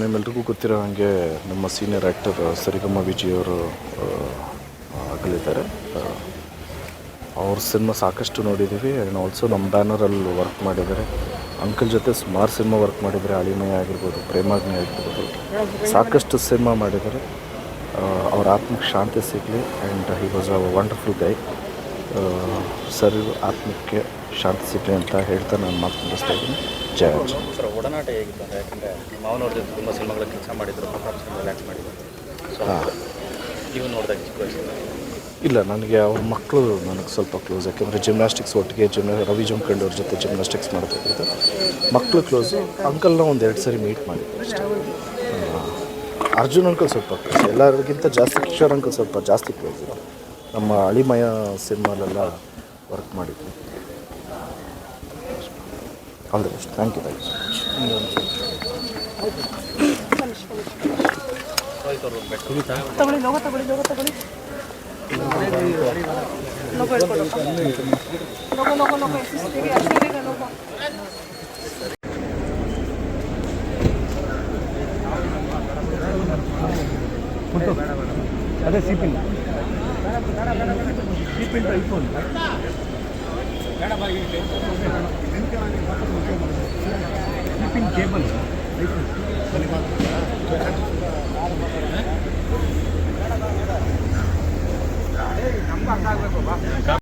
ನಿಮ್ಮೆಲ್ರಿಗೂ ಗೊತ್ತಿರೋ ಹಾಗೆ ನಮ್ಮ ಸೀನಿಯರ್ ಆ್ಯಕ್ಟರ್ ಸರಿಗಮ್ಮ ವಿಜಿಯವರು ಆಗಲಿದ್ದಾರೆ. ಅವ್ರ ಸಿನಿಮಾ ಸಾಕಷ್ಟು ನೋಡಿದ್ದೀವಿ ಆ್ಯಂಡ್ ಆಲ್ಸೋ ನಮ್ಮ ಬ್ಯಾನರಲ್ಲಿ ವರ್ಕ್ ಮಾಡಿದ್ದಾರೆ. ಅಂಕಲ್ ಜೊತೆ ಸುಮಾರು ಸಿನಿಮಾ ವರ್ಕ್ ಮಾಡಿದ್ದಾರೆ. ಅಳಿಮಯ ಆಗಿರ್ಬೋದು, ಪ್ರೇಮಾಗ್ನಿ ಆಗಿರ್ಬೋದು. ಸಾಕಷ್ಟು ಸಿನಿಮಾ ಮಾಡಿದ್ದಾರೆ. ಅವ್ರ ಆತ್ಮಕ್ಕೆ ಶಾಂತಿ ಸಿಗಲಿ. And he was a wonderful guy sir ಆತ್ಮಕ್ಕೆ ಶಾಂತಿ ಸಿಗಲಿ ಅಂತ ಹೇಳ್ತಾ ನಾನು ಮಾತು ಮುಗಿಸ್ತಾ ಇದ್ದೀನಿ. ಜಯ ಸರ್ ಒಡನಾಟ ಹೇಗಿತ್ತು ಯಾಕಂದರೆ ಮಾವನವ್ರ ಜೊತೆ ತುಂಬ ಸಿನಿಮಾಗಳ ಕೆಲಸ ಮಾಡಿದ್ರು ಆ್ಯಕ್ಟ್ ಮಾಡಿದ್ರು. ಸೊ ನೀವು ನೋಡಿದಾಗ ಚಿಕ್ಕ ಇಲ್ಲ ನನಗೆ ಅವ್ರ ಮಕ್ಕಳು ನನಗೆ ಸ್ವಲ್ಪ ಕ್ಲೋಸ್ ಯಾಕೆಂದರೆ ಜಿಮ್ನಾಸ್ಟಿಕ್ಸ್ ಒಟ್ಟಿಗೆ ಜಿಮ್ ರವಿ ಜಮ್ಕಂಡ್ ಅವ್ರ ಜೊತೆ ಜಿಮ್ನಾಸ್ಟಿಕ್ಸ್ ಮಾಡ್ತಾ ಇದ್ದಿದ್ದು. ಮಕ್ಕಳು ಕ್ಲೋಸು ಅಂಕಲ್ನ ಒಂದು ಎರಡು ಸರಿ ಮೀಟ್ ಮಾಡಿದ್ದೆ ಅಷ್ಟೇ. ಅರ್ಜುನ್ ಅಂಕಲ್ ಸ್ವಲ್ಪ ಕ್ಲೋಸ್ ಎಲ್ಲರಿಗಿಂತ ಜಾಸ್ತಿ ಕಿಶೋರ್ ಅಂಕಲ್ ಸ್ವಲ್ಪ ಜಾಸ್ತಿ ಕ್ಲೋಸ್ ಇದೆ ನಮ್ಮ ಅಳಿಮಯ ಸಿನಿಮಾಲೆಲ್ಲ ವರ್ಕ್ ಮಾಡಿದ್ವಿ. All the best thank you thank you ಅದೇ ಅವರು ಬೆಟ್ಟ ತಗೊಳ್ಳಿ ನಮ್ಗೆ ಅರ್ಥ ಲೋಗ